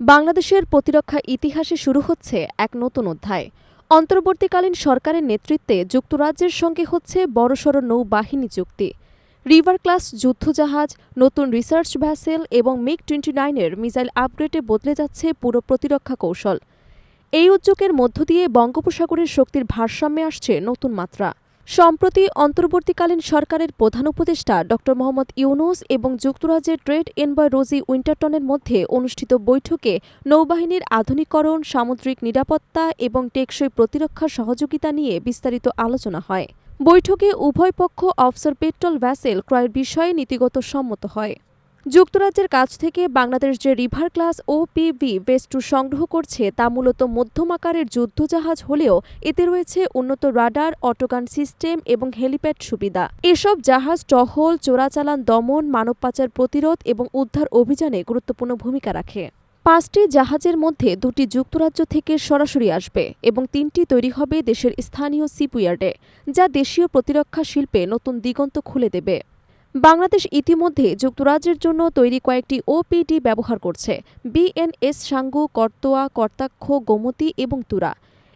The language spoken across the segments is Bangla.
বাংলাদেশের প্রতিরক্ষা ইতিহাসে শুরু হচ্ছে এক নতুন অধ্যায়। অন্তর্বর্তীকালীন সরকারের নেতৃত্বে যুক্তরাজ্যের সঙ্গে হচ্ছে বড়সড় নৌবাহিনী চুক্তি। রিভার ক্লাস যুদ্ধজাহাজ, নতুন রিসার্চ ভ্যাসেল এবং মিগ টোয়েন্টি নাইনের মিসাইল আপগ্রেডে বদলে যাচ্ছে পুরো প্রতিরক্ষা কৌশল। এই উদ্যোগের মধ্য দিয়ে বঙ্গোপসাগরের শক্তির ভারসাম্যে আসছে নতুন মাত্রা। সম্প্রতি অন্তর্বর্তীকালীন সরকারের প্রধান উপদেষ্টা ড. মোহাম্মদ ইউনুস এবং যুক্তরাজ্যের ট্রেড এনবয় রোজি উইন্টারটনের মধ্যে অনুষ্ঠিত বৈঠকে নৌবাহিনীর আধুনিকরণ, সামুদ্রিক নিরাপত্তা এবং টেকসই প্রতিরক্ষা সহযোগিতা নিয়ে বিস্তারিত আলোচনা হয়। বৈঠকে উভয় পক্ষ অফসার পেট্রোল ভ্যাসেল ক্রয়ের বিষয়ে নীতিগত সম্মত হয়। যুক্তরাজ্যের কাছ থেকে বাংলাদেশ যে রিভার ক্লাস ও পিভি বেস্টু সংগ্রহ করছে, তা মূলত মধ্যম আকারের যুদ্ধজাহাজ হলেও এতে রয়েছে উন্নত রাডার, অটোগান সিস্টেম এবং হেলিপ্যাড সুবিধা। এসব জাহাজ টহল, চোরাচালান, দমন, মানব পাচার প্রতিরোধ এবং উদ্ধার অভিযানে গুরুত্বপূর্ণ ভূমিকা রাখে। পাঁচটি জাহাজের মধ্যে দুটি যুক্তরাজ্য থেকে সরাসরি আসবে এবং তিনটি তৈরি হবে দেশের স্থানীয় সিপুয়ার্ডে যা দেশীয় প্রতিরক্ষা শিল্পে নতুন দিগন্ত খুলে দেবে। বাংলাদেশ ইতিমধ্যে যুক্তরাজ্যের জন্য তৈরি কয়েকটি ওপিডি ব্যবহার করছে। বিএনএস সাঙ্গু, কর্তোয়া, কর্তাক্ষ, গোমতী এবং তুরা।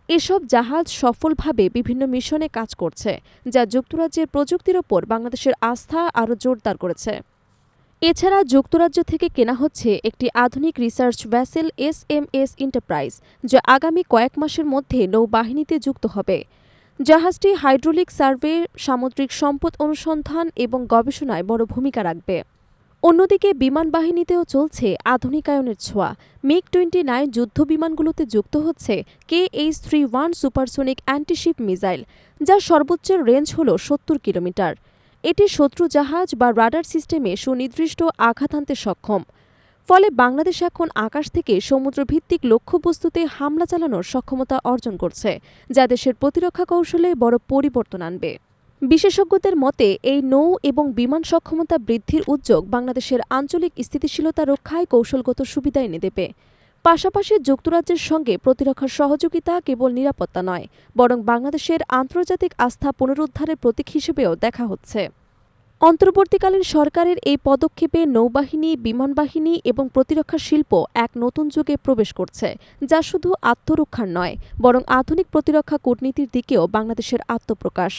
এসব জাহাজ সফলভাবে বিভিন্ন মিশনে কাজ করছে, যা যুক্তরাজ্যের প্রযুক্তির ওপর বাংলাদেশের আস্থা আরও জোরদার করেছে। এছাড়া যুক্তরাজ্য থেকে কেনা হচ্ছে একটি আধুনিক research vessel S M S Enterprise যা আগামী কয়েক মাসের মধ্যে নৌবাহিনীতে যুক্ত হবে। জাহাজটি হাইড্রোলিক সার্ভে, সামুদ্রিক সম্পদ অনুসন্ধান এবং গবেষণায় বড় ভূমিকা রাখবে। অন্যদিকে বিমান বাহিনীতেও চলছে আধুনিকায়নের ছোঁয়া। মিগ টোয়েন্টি নাইন যুদ্ধ বিমানগুলোতে যুক্ত হচ্ছে K H three one supersonic antiship missile যার সর্বোচ্চ রেঞ্জ হল সত্তর কিলোমিটার। এটি শত্রু জাহাজ বা রাডার সিস্টেমে সুনির্দিষ্ট আঘাত আনতে সক্ষম। ফলে বাংলাদেশ এখন আকাশ থেকে সমুদ্রভিত্তিক লক্ষ্যবস্তুতে হামলা চালানোর সক্ষমতা অর্জন করছে, যা দেশের প্রতিরক্ষা কৌশলে বড় পরিবর্তন আনবে। বিশেষজ্ঞদের মতে, এই নৌ এবং বিমান সক্ষমতা বৃদ্ধির উদ্যোগ বাংলাদেশের আঞ্চলিক স্থিতিশীলতা রক্ষায় কৌশলগত সুবিধা এনে দেবে। পাশাপাশি যুক্তরাজ্যের সঙ্গে প্রতিরক্ষার সহযোগিতা কেবল নিরাপত্তা নয়, বরং বাংলাদেশের আন্তর্জাতিক আস্থা পুনরুদ্ধারের প্রতীক হিসেবেও দেখা হচ্ছে। অন্তর্বর্তীকালীন সরকারের এই পদক্ষেপে নৌবাহিনী, বিমানবাহিনী এবং প্রতিরক্ষা শিল্প এক নতুন যুগে প্রবেশ করছে, যা শুধু আত্মরক্ষার নয়, বরং আধুনিক প্রতিরক্ষা কূটনীতির দিকেও বাংলাদেশের আত্মপ্রকাশ।